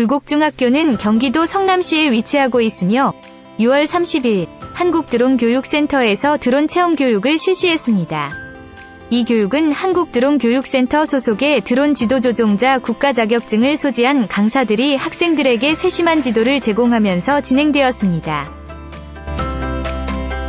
불곡중학교는 경기도 성남시에 위치하고 있으며 6월 30일 한국드론교육센터에서 드론 체험 교육을 실시했습니다. 이 교육은 한국드론교육센터 소속의 드론 지도조종자 국가 자격증을 소지한 강사들이 학생들에게 세심한 지도를 제공하면서 진행되었습니다.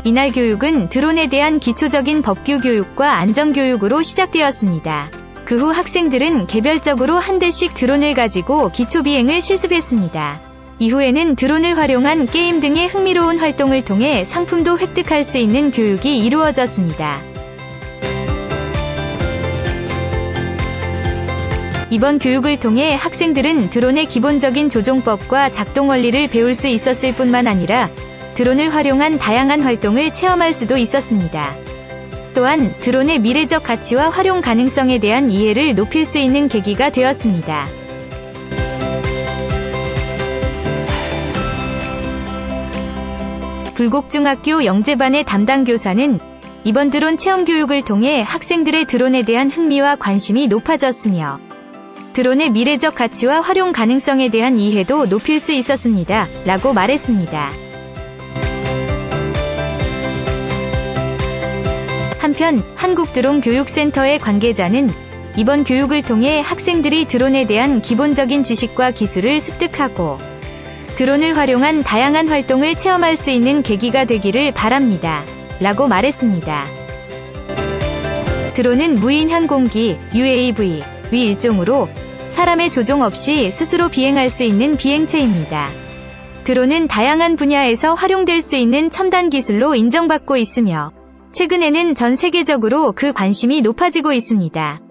이날 교육은 드론에 대한 기초적인 법규 교육과 안전 교육으로 시작되었습니다. 그 후 학생들은 개별적으로 한 대씩 드론을 가지고 기초 비행을 실습했습니다. 이후에는 드론을 활용한 게임 등의 흥미로운 활동을 통해 상품도 획득할 수 있는 교육이 이루어졌습니다. 이번 교육을 통해 학생들은 드론의 기본적인 조종법과 작동 원리를 배울 수 있었을 뿐만 아니라 드론을 활용한 다양한 활동을 체험할 수도 있었습니다. 또한 드론의 미래적 가치와 활용 가능성에 대한 이해를 높일 수 있는 계기가 되었습니다. 불곡중학교 영재반의 담당 교사는 이번 드론 체험 교육을 통해 학생들의 드론에 대한 흥미와 관심이 높아졌으며 드론의 미래적 가치와 활용 가능성에 대한 이해도 높일 수 있었습니다. 라고 말했습니다. 한편 한국드론 교육센터의 관계자는 이번 교육을 통해 학생들이 드론에 대한 기본적인 지식과 기술을 습득하고 드론을 활용한 다양한 활동을 체험할 수 있는 계기가 되기를 바랍니다. 라고 말했습니다. 드론은 무인 항공기 UAV 위 일종으로 사람의 조종 없이 스스로 비행할 수 있는 비행체입니다. 드론은 다양한 분야에서 활용될 수 있는 첨단 기술로 인정받고 있으며 최근에는 전 세계적으로 그 관심이 높아지고 있습니다.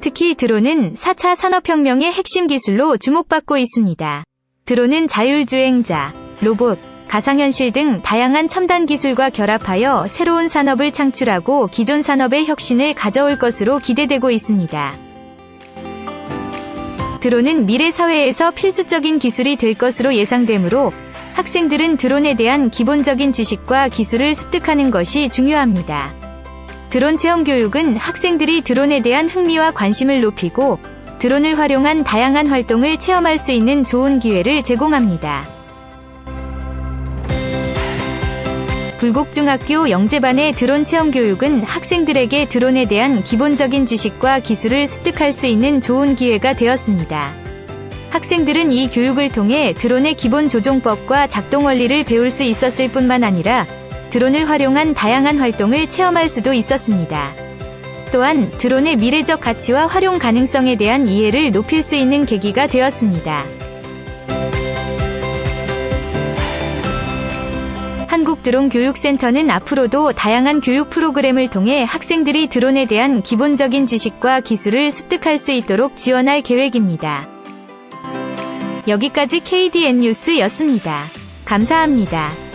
특히 드론은 4차 산업혁명의 핵심 기술로 주목받고 있습니다. 드론은 자율주행자, 로봇, 가상현실 등 다양한 첨단 기술과 결합하여 새로운 산업을 창출하고 기존 산업의 혁신을 가져올 것으로 기대되고 있습니다. 드론은 미래 사회에서 필수적인 기술이 될 것으로 예상되므로 학생들은 드론에 대한 기본적인 지식과 기술을 습득하는 것이 중요합니다. 드론 체험 교육은 학생들이 드론에 대한 흥미와 관심을 높이고 드론을 활용한 다양한 활동을 체험할 수 있는 좋은 기회를 제공합니다. 불곡중학교 영재반의 드론 체험 교육은 학생들에게 드론에 대한 기본적인 지식과 기술을 습득할 수 있는 좋은 기회가 되었습니다. 학생들은 이 교육을 통해 드론의 기본 조종법과 작동 원리를 배울 수 있었을 뿐만 아니라 드론을 활용한 다양한 활동을 체험할 수도 있었습니다. 또한 드론의 미래적 가치와 활용 가능성에 대한 이해를 높일 수 있는 계기가 되었습니다. 한국드론교육센터는 앞으로도 다양한 교육 프로그램을 통해 학생들이 드론에 대한 기본적인 지식과 기술을 습득할 수 있도록 지원할 계획입니다. 여기까지 KDN 뉴스였습니다. 감사합니다.